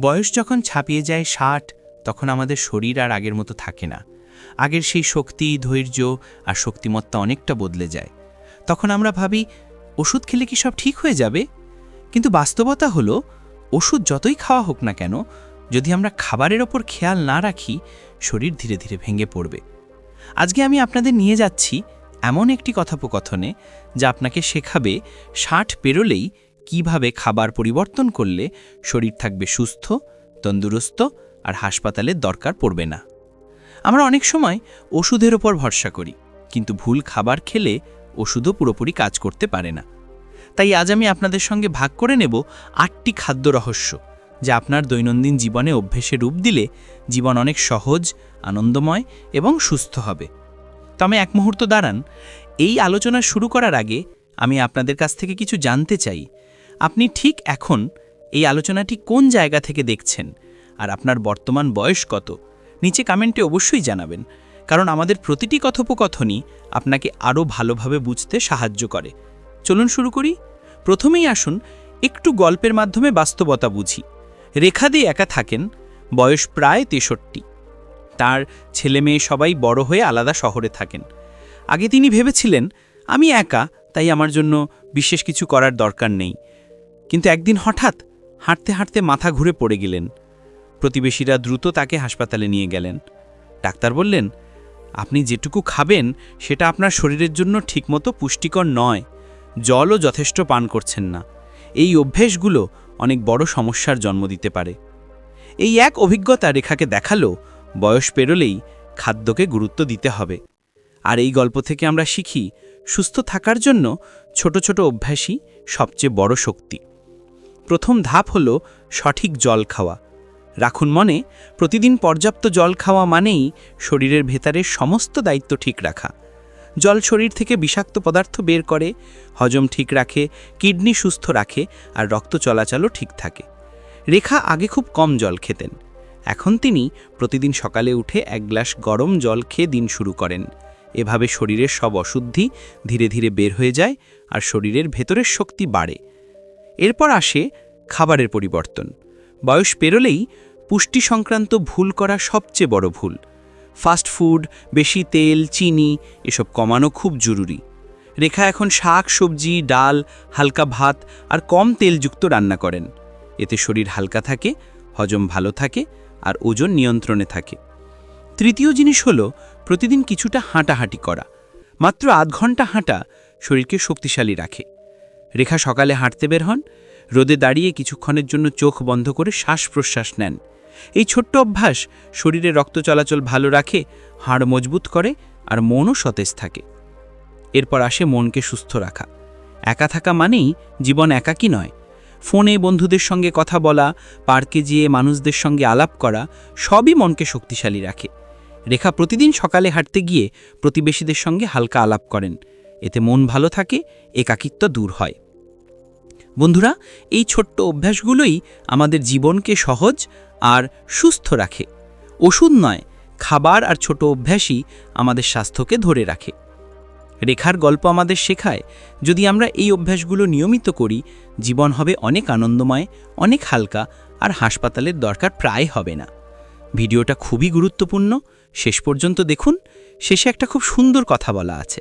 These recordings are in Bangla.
বয়স যখন ছাপিয়ে যায় ষাট, তখন আমাদের শরীর আর আগের মতো থাকে না। আগের সেই শক্তি, ধৈর্য আর শক্তিমত্তা অনেকটা বদলে যায়। তখন আমরা ভাবি, ওষুধ খেলে কি সব ঠিক হয়ে যাবে? কিন্তু বাস্তবতা হলো, ওষুধ যতই খাওয়া হোক না কেন, যদি আমরা খাবারের ওপর খেয়াল না রাখি, শরীর ধীরে ধীরে ভেঙে পড়বে। আজকে আমি আপনাদের নিয়ে যাচ্ছি এমন একটি কথোপকথনে যা আপনাকে শেখাবে, ষাট পেরোলেই কীভাবে খাবার পরিবর্তন করলে শরীর থাকবে সুস্থ, তন্দুরস্ত আর হাসপাতালের দরকার পড়বে না? আমরা অনেক সময় ওষুধের ওপর ভরসা করি, কিন্তু ভুল খাবার খেলে ওষুধও পুরোপুরি কাজ করতে পারে না। তাই আজ আমি আপনাদের সঙ্গে ভাগ করে নেব আটটি খাদ্য রহস্য যা আপনার দৈনন্দিন জীবনে অভ্যেসে রূপ দিলে জীবন অনেক সহজ, আনন্দময় এবং সুস্থ হবে। তবে এক মুহূর্ত দাঁড়ান, এই আলোচনা শুরু করার আগে আমি আপনাদের কাছ থেকে কিছু জানতে চাই। আপনি ঠিক এখন এই আলোচনাটি কোন জায়গা থেকে দেখছেন? আর আপনার বর্তমান বয়স কত? নিচে কমেন্টে অবশ্যই জানাবেন, কারণ আমাদের প্রতিটি কথোপকথনই আপনাকে আরও ভালোভাবে বুঝতে সাহায্য করে। চলুন শুরু করি। প্রথমেই আসুন একটু গল্পের মাধ্যমে বাস্তবতা বুঝি। রেখা দিয়ে একা থাকেন, বয়স প্রায় তেষট্টি। তার ছেলে মেয়ে সবাই বড় হয়ে আলাদা শহরে থাকেন। আগে তিনি ভেবেছিলেন, আমি একা, তাই আমার জন্য বিশেষ কিছু করার দরকার নেই। কিন্তু একদিন হঠাৎ হাঁটতে হাঁটতে মাথা ঘুরে পড়ে গেলেন। প্রতিবেশীরা দ্রুত তাকে হাসপাতালে নিয়ে গেলেন। ডাক্তার বললেন, আপনি যেটুকু খাবেন, সেটা আপনার শরীরের জন্য ঠিকমতো পুষ্টিকর নয়। জলও যথেষ্ট পান করছেন না। এই অভ্যেসগুলো অনেক বড় সমস্যার জন্ম দিতে পারে এই এক অভিজ্ঞতা রেখাকে দেখাল, বয়স পেরোলেই খাদ্যকে গুরুত্ব দিতে হবে। আর এই গল্প থেকে আমরা শিখি, সুস্থ থাকার জন্য ছোট ছোট অভ্যাসই সবচেয়ে বড় শক্তি। প্রথম ধাপ হল সঠিক জল খাওয়া। রাখুন মনে, প্রতিদিন পর্যাপ্ত জল খাওয়া মানেই শরীরের ভেতরের সমস্ত দায়িত্ব ঠিক রাখা। জল শরীর থেকে বিষাক্ত পদার্থ বের করে, হজম ঠিক রাখে, কিডনি সুস্থ রাখে আর রক্ত চলাচলও ঠিক থাকে। রেখা আগে খুব কম জল খেতেন। এখন তিনি প্রতিদিন সকালে উঠে এক গ্লাস গরম জল খেয়ে দিন শুরু করেন। এভাবে শরীরের সব অশুদ্ধি ধীরে ধীরে বের হয়ে যায় আর শরীরের ভেতরের শক্তি বাড়ে। এরপর আসে খাবারের পরিবর্তন। বয়স পেরোলেই পুষ্টি সংক্রান্ত ভুল করা সবচেয়ে বড় ভুল। ফাস্ট ফুড বেশি তেল, চিনি, এসব কমানো খুব জরুরি। রেখা এখন শাক, সবজি, ডাল, হালকা ভাত আর কম তেলযুক্ত রান্না করেন। এতে শরীর হালকা থাকে, হজম ভালো থাকে আর ওজন নিয়ন্ত্রণে থাকে। তৃতীয় জিনিস হলো প্রতিদিন কিছুটা হাঁটাহাঁটি করা। মাত্র আধ ঘণ্টা হাঁটা শরীরকে শক্তিশালী রাখে। রেখা সকালে হাঁটতে বের হন রোদে দাঁড়িয়ে কিছুক্ষণের জন্য চোখ বন্ধ করে শ্বাস প্রশ্বাস নেন। এই ছোট্ট অভ্যাস শরীরে রক্ত চলাচল ভালো রাখে, হাড় মজবুত করে আর মনও সতেজ থাকে। এরপর আসে মনকে সুস্থ রাখা। একা থাকা মানেই জীবন একাকী নয়। ফোনে বন্ধুদের সঙ্গে কথা বলা, পার্কে যেয়ে মানুষদের সঙ্গে আলাপ করা, সবই মনকে শক্তিশালী রাখে। রেখা প্রতিদিন সকালে হাঁটতে গিয়ে প্রতিবেশীদের সঙ্গে হালকা আলাপ করেন। এতে মন ভালো থাকে, একাকিত্ব দূর হয়। বন্ধুরা, এই ছোট্ট অভ্যাসগুলোই আমাদের জীবনকে সহজ আর সুস্থ রাখে। ওষুধ নয়, খাবার আর ছোট অভ্যাসই আমাদের স্বাস্থ্যকে ধরে রাখে। রেখার গল্প আমাদের শেখায়, যদি আমরা এই অভ্যাসগুলো নিয়মিত করি, জীবন হবে অনেক আনন্দময়, অনেক হালকা আর হাসপাতালের দরকার প্রায় হবে না। ভিডিওটা খুবই গুরুত্বপূর্ণ, শেষ পর্যন্ত দেখুন, শেষে একটা খুব সুন্দর কথা বলা আছে।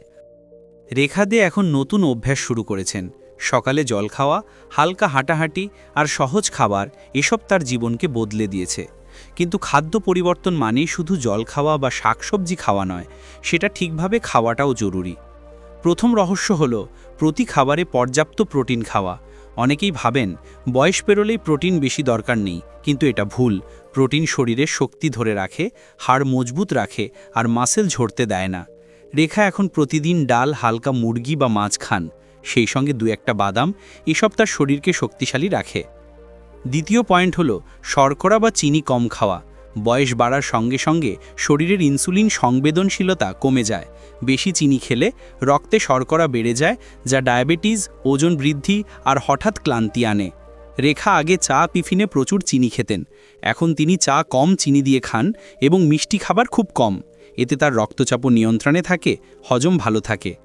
রেখা দিয়ে এখন নতুন অভ্যাস শুরু করেছেন। সকালে জল খাওয়া, হালকা হাঁটাহাঁটি আর সহজ খাবার এসব তার জীবনকে বদলে দিয়েছে। কিন্তু খাদ্য পরিবর্তন মানেই শুধু জল খাওয়া বা শাকসবজি খাওয়া নয়, সেটা ঠিকভাবে খাওয়াটাও জরুরি। প্রথম রহস্য হল, প্রতি খাবারে পর্যাপ্ত প্রোটিন খাওয়া। অনেকেই ভাবেন, বয়স পেরোলেই প্রোটিন বেশি দরকার নেই, কিন্তু এটা ভুল। প্রোটিন শরীরের শক্তি ধরে রাখে, হাড় মজবুত রাখে আর মাসেল ঝরতে দেয় না। রেখা এখন প্রতিদিন ডাল, হালকা মুরগি বা মাছ খান। সেই সঙ্গে দু একটা বাদাম, এসব তার শরীরকে শক্তিশালী রাখে। দ্বিতীয় পয়েন্ট হলো, শর্করা বা চিনি কম খাওয়া। বয়স বাড়ার সঙ্গে সঙ্গে শরীরের ইনসুলিন সংবেদনশীলতা কমে যায়। বেশি চিনি খেলে রক্তে শর্করা বেড়ে যায়, যা ডায়াবেটিস, ওজন বৃদ্ধি আর হঠাৎ ক্লান্তি আনে। রেখা আগে চা টিফিনে প্রচুর চিনি খেতেন। এখন তিনি চা কম চিনি দিয়ে খান এবং মিষ্টি খাবার খুব কম। এতে তার রক্তচাপও নিয়ন্ত্রণে থাকে, হজম ভালো থাকে।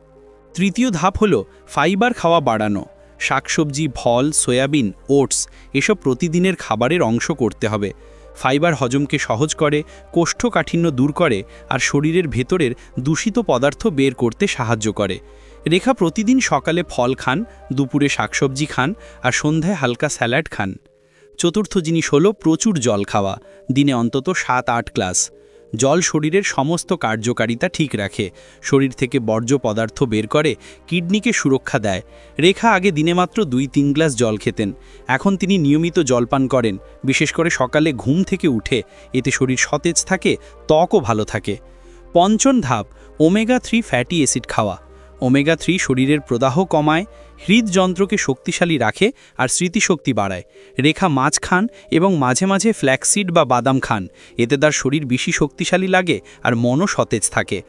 তৃতীয় ধাপ হল ফাইবার খাওয়া বাড়ানো। শাকসবজি, ফল, সয়াবিন, ওটস এসব প্রতিদিনের খাবারের অংশ করতে হবে। ফাইবার হজমকে সহজ করে, কোষ্ঠকাঠিন্য দূর করে আর শরীরের ভেতরের দূষিত পদার্থ বের করতে সাহায্য করে। রেখা প্রতিদিন সকালে ফল খান, দুপুরে শাকসবজি খান আর সন্ধ্যায় হালকা স্যালাড খান। চতুর্থ জিনিস হলো প্রচুর জল খাওয়া, দিনে অন্তত সাত আট গ্লাস। জল শরীরের সমস্ত কার্যকারিতা ঠিক রাখে। শরীর থেকে বর্জ্য পদার্থ বের করে, কিডনিকে সুরক্ষা দেয়। রেখা আগে দিনে মাত্র দুই তিন গ্লাস জল খেতেন। এখন তিনি নিয়মিত জলপান করেন, বিশেষ করে সকালে ঘুম থেকে উঠে। এতে শরীর সতেজ থাকে, ত্বকও ভালো থাকে। পঞ্চম ধাপ, ওমেগা থ্রি ফ্যাটি অ্যাসিড খাওয়া। ওমেগা থ্রি শরীরের প্রদাহ কমায় হৃদযন্ত্রকে শক্তিশালী রাখে আর স্মৃতিশক্তি বাড়ায়। রেখা মাছ খান এবং মাঝে মাঝে ফ্ল্যাক্সিড বা বাদাম খান। এতে তার শরীর বেশি শক্তিশালী লাগে আর মনও সতেজ থাকে।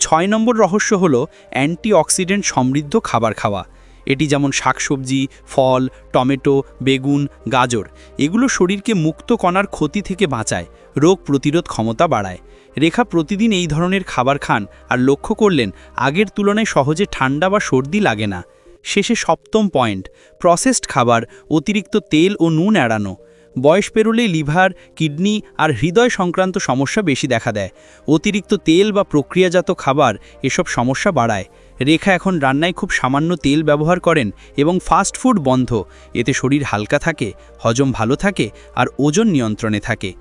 ছয় নম্বর রহস্য হল অ্যান্টিঅক্সিডেন্ট সমৃদ্ধ খাবার খাওয়া। এটি যেমন শাকসবজি, ফল, টমেটো, বেগুন, গাজর, এগুলো শরীরকে মুক্ত কণার ক্ষতি থেকে বাঁচায়, রোগ প্রতিরোধ ক্ষমতা বাড়ায়। রেখা প্রতিদিন এই ধরনের খাবার খান আর লক্ষ্য করলেন, আগের তুলনায় সহজে ঠান্ডা বা সর্দি লাগে না। শেষে সপ্তম পয়েন্ট প্রসেসড খাবার, অতিরিক্ত তেল ও নুন এড়ানো। বয়স পেরোলে লিভার, কিডনি আর হৃদয় সংক্রান্ত সমস্যা বেশি দেখা দেয়। অতিরিক্ত তেল বা প্রক্রিয়াজাত খাবার এসব সমস্যা বাড়ায়। রেখা এখন রান্নায় খুব সামান্য তেল ব্যবহার করেন এবং ফাস্ট ফুড বন্ধ। এতে শরীর হালকা থাকে, হজম ভালো থাকে আর ওজন নিয়ন্ত্রণে থাকে।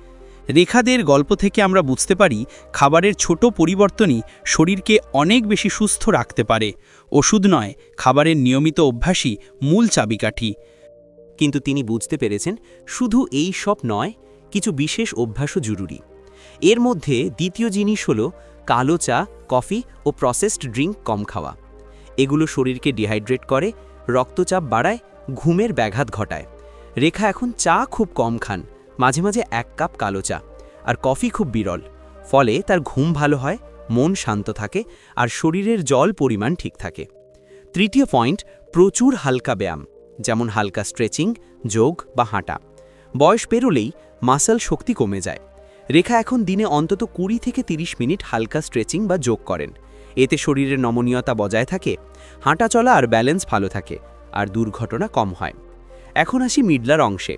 রেখাদের গল্প থেকে আমরা বুঝতে পারি খাবারের ছোট পরিবর্তনই শরীরকে অনেক বেশি সুস্থ রাখতে পারে। ওষুধ নয়, খাবারের নিয়মিত অভ্যাসই মূল চাবিকাঠি। কিন্তু তিনি বুঝতে পেরেছেন, শুধু এই সব নয়, কিছু বিশেষ অভ্যাসও জরুরি। এর মধ্যে দ্বিতীয় জিনিস হল কালো চা, কফি ও প্রসেসড ড্রিঙ্ক কম খাওয়া। এগুলো শরীরকে ডিহাইড্রেট করে, রক্তচাপ বাড়ায়, ঘুমের ব্যাঘাত ঘটায়। রেখা এখন চা খুব কম খান। মাঝে মাঝে এক কাপ কালো চা আর কফি খুব বিরল। ফলে তার ঘুম ভালো হয়, মন শান্ত থাকে আর শরীরের জল পরিমাণ ঠিক থাকে। তৃতীয় পয়েন্ট, প্রচুর হালকা ব্যায়াম, যেমন হালকা স্ট্রেচিং, যোগ বা হাঁটা। বয়স পেরোলেই মাসল শক্তি কমে যায়। রেখা এখন দিনে অন্তত কুড়ি থেকে ৩০ মিনিট হালকা স্ট্রেচিং বা যোগ করেন। এতে শরীরের নমনীয়তা বজায় থাকে, হাঁটা চলা আর ব্যালেন্স ভালো থাকে, আর দুর্ঘটনা কম হয়। এখন আসি মিডলার অংশে।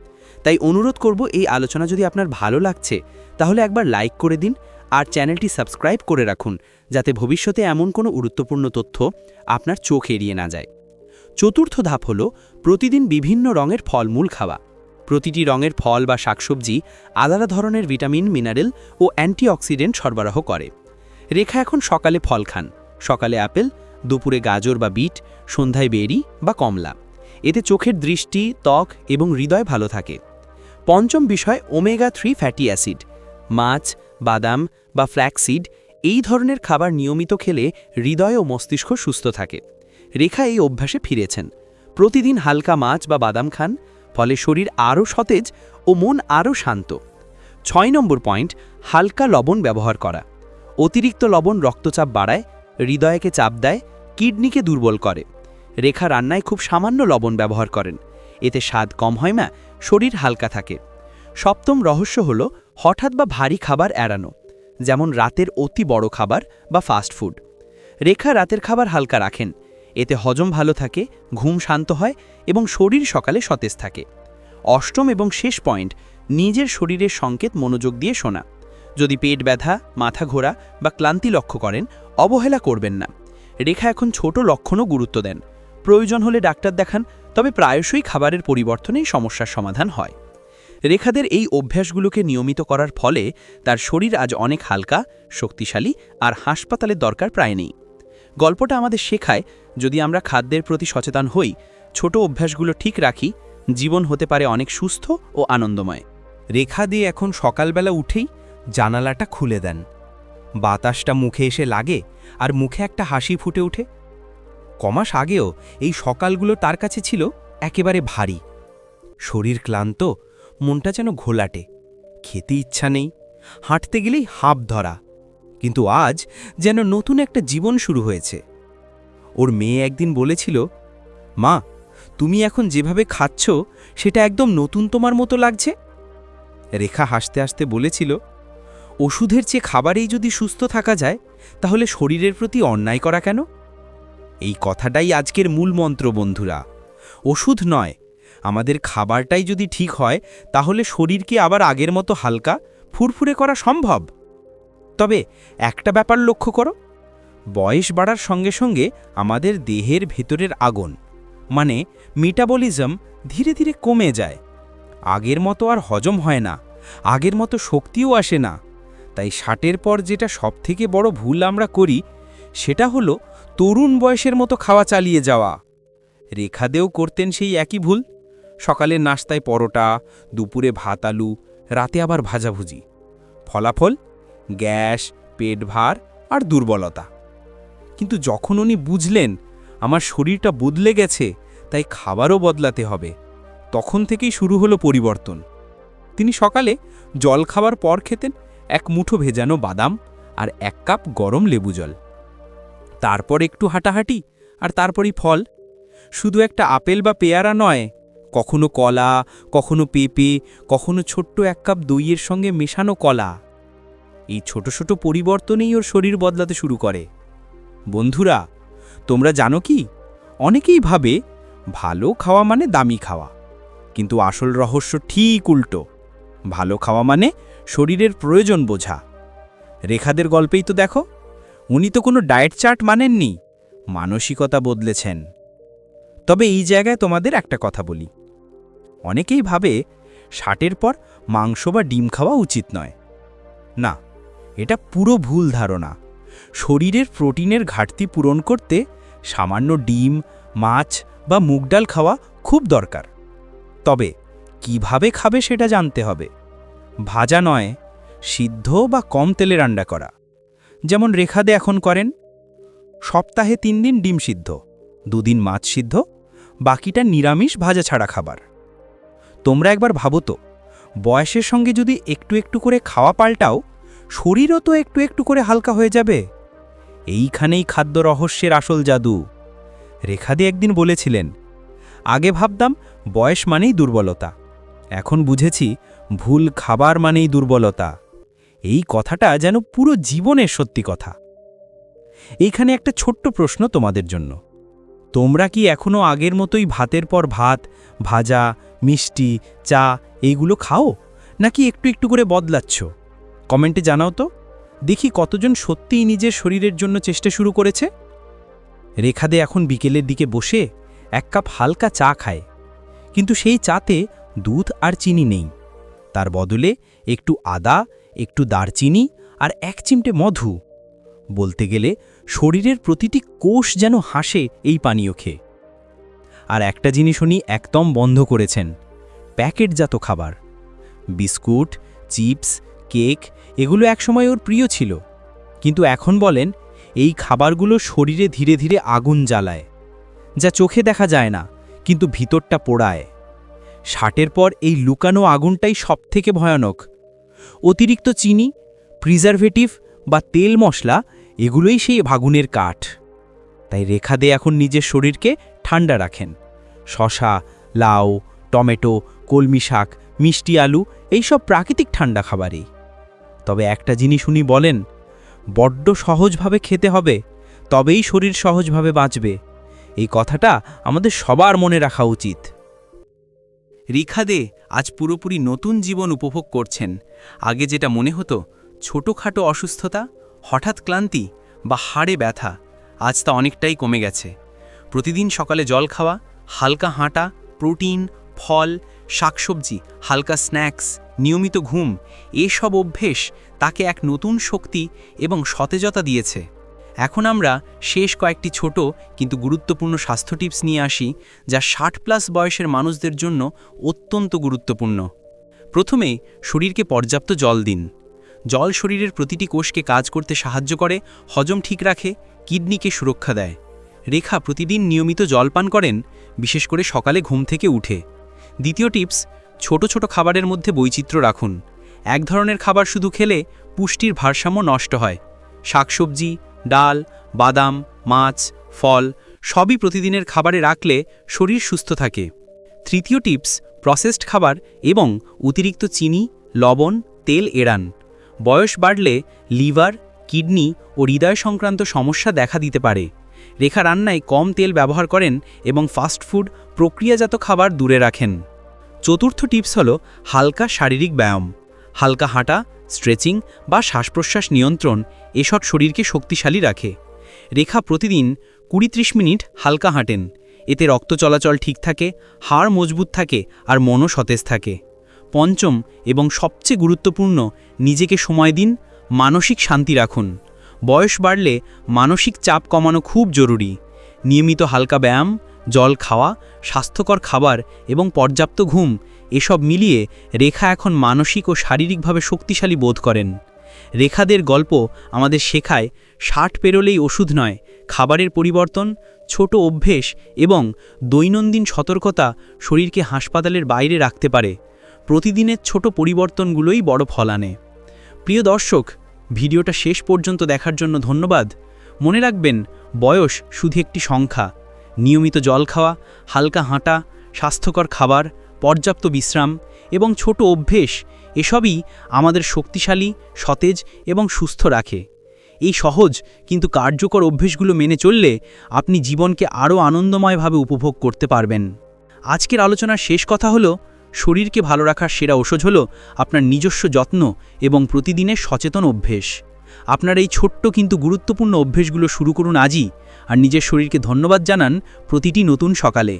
তাই অনুরোধ করব এই আলোচনা যদি আপনার ভালো লাগছে, তাহলে একবার লাইক করে দিন আর চ্যানেলটি সাবস্ক্রাইব করে রাখুন, যাতে ভবিষ্যতে এমন কোনো গুরুত্বপূর্ণ তথ্য আপনার চোখ এড়িয়ে না যায়। চতুর্থ ধাপ হল প্রতিদিন বিভিন্ন রঙের ফলমূল খাওয়া। প্রতিটি রঙের ফল বা শাকসবজি আলাদা ধরনের ভিটামিন, মিনারেল ও অ্যান্টিঅক্সিডেন্ট সরবরাহ করে। রেখা এখন সকালে ফল খান। সকালে আপেল, দুপুরে গাজর বা বিট, সন্ধ্যায় বেরি বা কমলা। এতে চোখের দৃষ্টি, ত্বক এবং হৃদয় ভালো থাকে। পঞ্চম বিষয় ওমেগা থ্রি ফ্যাটি অ্যাসিড মাছ, বাদাম বা ফ্ল্যাক্সিড এই ধরনের খাবার নিয়মিত খেলে হৃদয় ও মস্তিষ্ক সুস্থ থাকে। রেখা এই অভ্যাসে ফিরেছেন। প্রতিদিন হালকা মাছ বা বাদাম খান, ফলে শরীর আরও সতেজ ও মন আরও শান্ত। ছয় নম্বর পয়েন্ট হালকা লবণ ব্যবহার করা। অতিরিক্ত লবণ রক্তচাপ বাড়ায়, হৃদয়কে চাপ দেয়, কিডনিকে দুর্বল করে। রেখা রান্নায় খুব সামান্য লবণ ব্যবহার করেন। এতে স্বাদ কম হয় না, শরীর হালকা থাকে। সপ্তম রহস্য হল হঠাৎ বা ভারী খাবার এড়ানো, যেমন রাতের অতি বড় খাবার বা ফাস্ট ফুড রেখা রাতের খাবার হালকা রাখেন, এতে হজম ভালো থাকে, ঘুম শান্ত হয় এবং শরীর সকালে সতেজ থাকে। অষ্টম এবং শেষ পয়েন্ট, নিজের শরীরের সংকেত মনোযোগ দিয়ে শোনা। যদি পেট ব্যথা, মাথা ঘোরা বা ক্লান্তি লক্ষ্য করেন, অবহেলা করবেন না। রেখা এখন ছোট লক্ষণও গুরুত্ব দেন। প্রয়োজন হলে ডাক্তার দেখান, তবে প্রায়শই খাবারের পরিবর্তনেই সমস্যার সমাধান হয়। রেখাদের এই অভ্যাসগুলোকে নিয়মিত করার ফলে তার শরীর আজ অনেক হালকা, শক্তিশালী আর হাসপাতালের দরকার প্রায় নেই। গল্পটা আমাদের শেখায়, যদি আমরা খাদ্যের প্রতি সচেতন হই, ছোট অভ্যাসগুলো ঠিক রাখি, জীবন হতে পারে অনেক সুস্থ ও আনন্দময়। রেখা দিয়ে এখন সকালবেলা উঠেই জানালাটা খুলে দেন। বাতাসটা মুখে এসে লাগে আর মুখে একটা হাসি ফুটে ওঠে। কমাস আগেও এই সকালগুলো তার কাছে ছিল একেবারে ভারী। শরীর ক্লান্ত, মনটা যেন ঘোলাটে। খেতে ইচ্ছা নেই, হাঁটতে গেলেই হাঁপ ধরা। কিন্তু আজ যেন নতুন একটা জীবন শুরু হয়েছে। ওর মেয়ে একদিন বলেছিল, মা, তুমি এখন যেভাবে খাচ্ছ, সেটা একদম নতুন তোমার মতো লাগছে? রেখা হাসতে হাসতে বলেছিল, ওষুধের চেয়ে খাবারেই যদি সুস্থ থাকা যায়, তাহলে শরীরের প্রতি অন্যায় করা কেন? এই কথাটাই আজকের মূল মন্ত্র, বন্ধুরা। ওষুধ নয়, আমাদের খাবারটাই যদি ঠিক হয়, তাহলে শরীরকে আবার আগের মতো হালকা, ফুরফুরে করা সম্ভব। তবে একটা ব্যাপার লক্ষ্য করো, বয়স বাড়ার সঙ্গে সঙ্গে আমাদের দেহের ভেতরের আগুন মানে মেটাবলিজম ধীরে ধীরে কমে যায়। আগের মতো আর হজম হয় না, আগের মতো শক্তিও আসে না। তাই ষাটের পর যেটা সবথেকে বড় ভুল আমরা করি, সেটা হলো তরুণ বয়সের মতো খাওয়া চালিয়ে যাওয়া। রেখাদেও করতেন সেই একই ভুল। সকালের নাস্তায় পরোটা, দুপুরে ভাত, আলু, রাতে আবার ভাজাভুজি। ফলাফল, গ্যাস, পেট ভার আর দুর্বলতা। কিন্তু যখন উনি বুঝলেন, আমার শরীরটা বদলে গেছে, তাই খাবারও বদলাতে হবে, তখন থেকেই শুরু হলো পরিবর্তন। তিনি সকালে জল খাবার পর খেতেন এক মুঠো ভেজানো বাদাম আর এক কাপ গরম লেবু জল। তারপর একটু হাঁটাহাঁটি আর তারপরই ফল। শুধু একটা আপেল বা পেয়ারা নয়, কখনো কলা, কখনো পেঁপে, কখনো ছোট্ট এক কাপ দইয়ের সঙ্গে মেশানো কলা। এই ছোট ছোট পরিবর্তনেই ওর শরীর বদলাতে শুরু করে। বন্ধুরা, তোমরা জানো কি? অনেকেই ভাবে ভালো খাওয়া মানে দামি খাওয়া, কিন্তু আসল রহস্য ঠিক উল্টো। ভালো খাওয়া মানে শরীরের প্রয়োজন বোঝা। রেখাদের গল্পেই তো দেখো উনি তো কোনো ডায়েট চার্ট মানেননি। মানসিকতা বদলেছেন। তবে এই জায়গায় তোমাদের একটা কথা বলি। অনেকেই ভাবে ষাটের পর মাংস বা ডিম খাওয়া উচিত নয়। না, এটা পুরো ভুল ধারণা। শরীরের প্রোটিনের ঘাটতি পূরণ করতে সামান্য ডিম, মাছ বা মুগ ডাল খাওয়া খুব দরকার। তবে কীভাবে খাবে সেটা জানতে হবে। ভাজা নয়, সিদ্ধ বা কম তেলে রান্না করা। যেমন রেখাদে এখন করেন, সপ্তাহে তিন দিন ডিম সিদ্ধ, দুদিন মাছ সিদ্ধ, বাকিটা নিরামিষ ভাজা ছাড়া খাবার। তোমরা একবার ভাবো তো, বয়সের সঙ্গে যদি একটু একটু করে খাওয়া পাল্টাও, শরীরও তো একটু একটু করে হালকা হয়ে যাবে। এইখানেই খাদ্য রহস্যের আসল জাদু। রেখাদি একদিন বলেছিলেন, আগে ভাবতাম বয়স মানেই দুর্বলতা, এখন বুঝেছি ভুল খাবার মানেই দুর্বলতা। এই কথাটা যেন পুরো জীবনের সত্যি কথা। এইখানে একটা ছোট্ট প্রশ্ন তোমাদের জন্য। তোমরা কি এখনও আগের মতোই ভাতের পর ভাত, ভাজা, মিষ্টি, চা এইগুলো খাও? নাকি একটু একটু করে বদলাচ্ছ? কমেন্টে জানাও তো। দেখি কতজন সত্যিই নিজের শরীরের জন্য চেষ্টা শুরু করেছে। রেখাদে এখন বিকেলের দিকে বসে এক কাপ হালকা চা খায়। কিন্তু সেই চাতে দুধ আর চিনি নেই। তার বদলে একটু আদা একটু দারচিনি আর এক চিমটে মধু। বলতে গেলে, শরীরের প্রতিটি কোষ যেন হাসে এই পানীয় খেয়ে। আর একটা জিনিস উনি একদম বন্ধ করেছেন, প্যাকেটজাত খাবার। বিস্কুট, চিপস, কেক, এগুলো একসময় ওর প্রিয় ছিল। কিন্তু এখন বলেন, এই খাবারগুলো শরীরে ধীরে ধীরে আগুন জ্বালায়, যা চোখে দেখা যায় না, কিন্তু ভিতরটা পোড়ায়। ষাটের পর এই লুকানো আগুনটাই সবথেকে ভয়ানক। অতিরিক্ত চিনি প্রিজারভেটিভ বা তেল মশলা, এগুলোই সেই ভাগুনের কাঠ। তাই রেখা দিয়ে এখন নিজের শরীরকে ঠান্ডা রাখেন। শশা, লাউ, টমেটো, কলমি শাক, মিষ্টি আলু, এইসব প্রাকৃতিক ঠান্ডা খাবারই। তবে একটা জিনিস উনি বলেন, বড্ড সহজভাবে খেতে হবে, তবেই শরীর সহজভাবে বাঁচবে। এই কথাটা আমাদের সবার মনে রাখা উচিত। রিখাদে আজ পুরোপুরি নতুন জীবন উপভোগ করছেন। আগে যেটা মনে হতো, ছোটোখাটো অসুস্থতা, হঠাৎ ক্লান্তি বা হাড়ে ব্যথা, আজ তা অনেকটাই কমে গেছে। প্রতিদিন সকালে জল খাওয়া, হালকা হাঁটা, প্রোটিন, ফল, শাকসবজি, হালকা স্ন্যাক্স, নিয়মিত ঘুম, এসব অভ্যেস তাকে এক নতুন শক্তি এবং সতেজতা দিয়েছে। এখন আমরা শেষ কয়েকটি ছোট কিন্তু গুরুত্বপূর্ণ স্বাস্থ্য টিপস নিয়ে আসি, যা ষাট প্লাস বয়সের মানুষদের জন্য অত্যন্ত গুরুত্বপূর্ণ। প্রথমে, শরীরকে পর্যাপ্ত জল দিন। জল শরীরের প্রতিটি কোষকে কাজ করতে সাহায্য করে, হজম ঠিক রাখে, কিডনিকে সুরক্ষা দেয়। রেখা প্রতিদিন নিয়মিত জল পান করেন, বিশেষ করে সকালে ঘুম থেকে উঠে। দ্বিতীয় টিপস, ছোট ছোট খাবারের মধ্যে বৈচিত্র্য রাখুন। এক ধরনের খাবার শুধু খেলে পুষ্টির ভারসাম্য নষ্ট হয়। শাকসবজি ডাল, বাদাম, মাছ, ফল সবই প্রতিদিনের খাবারে রাখলে শরীর সুস্থ থাকে। তৃতীয় টিপস, প্রসেসড খাবার এবং অতিরিক্ত চিনি, লবণ, তেল এড়ান। বয়স বাড়লে লিভার, কিডনি ও হৃদয় সংক্রান্ত সমস্যা দেখা দিতে পারে। রেখা রান্নায় কম তেল ব্যবহার করেন এবং ফাস্টফুড প্রক্রিয়াজাত খাবার দূরে রাখেন। চতুর্থ টিপস হল হালকা শারীরিক ব্যায়াম। হালকা হাঁটা স্ট্রেচিং বা শ্বাস প্রশ্বাস নিয়ন্ত্রণ এসব শরীরকে শক্তিশালী রাখে। রেখা প্রতিদিন কুড়ি ত্রিশ মিনিট হালকা হাঁটেন। এতে রক্ত চলাচল ঠিক থাকে, হাড় মজবুত থাকে আর মনও সতেজ থাকে। পঞ্চম এবং সবচেয়ে গুরুত্বপূর্ণ, নিজেকে সময় দিন, মানসিক শান্তি রাখুন। বয়স বাড়লে মানসিক চাপ কমানো খুব জরুরি। নিয়মিত হালকা ব্যায়াম, জল খাওয়া, স্বাস্থ্যকর খাবার এবং পর্যাপ্ত ঘুম এসব মিলিয়ে রেখা এখন মানসিক ও শারীরিকভাবে শক্তিশালী বোধ করেন। রেখাদের গল্প আমাদের শেখায় ষাট পেরোলেই ওষুধ নয়, খাবারের পরিবর্তন, ছোট অভ্যেস এবং দৈনন্দিন সতর্কতা শরীরকে হাসপাতালের বাইরে রাখতে পারে। প্রতিদিনের ছোট পরিবর্তনগুলোই বড় ফল আনে। প্রিয় দর্শক, ভিডিওটা শেষ পর্যন্ত দেখার জন্য ধন্যবাদ। মনে রাখবেন, বয়স শুধু একটি সংখ্যা। নিয়মিত জল খাওয়া, হালকা হাঁটা, স্বাস্থ্যকর খাবার পর্যাপ্ত বিশ্রাম এবং ছোট অভ্যেস এসবই আমাদের শক্তিশালী, সতেজ এবং সুস্থ রাখে। এই সহজ কিন্তু কার্যকর অভ্যেসগুলো মেনে চললে আপনি জীবনকে আরও আনন্দময়ভাবে উপভোগ করতে পারবেন। আজকের আলোচনার শেষ কথা হলো, শরীরকে ভালো রাখার সেরা ওষুধ হলো আপনার নিজস্ব যত্ন এবং প্রতিদিনের সচেতন অভ্যেস। আপনার এই ছোট্ট কিন্তু গুরুত্বপূর্ণ অভ্যেসগুলো শুরু করুন আজই আর নিজের শরীরকে ধন্যবাদ জানান প্রতিটি নতুন সকালে।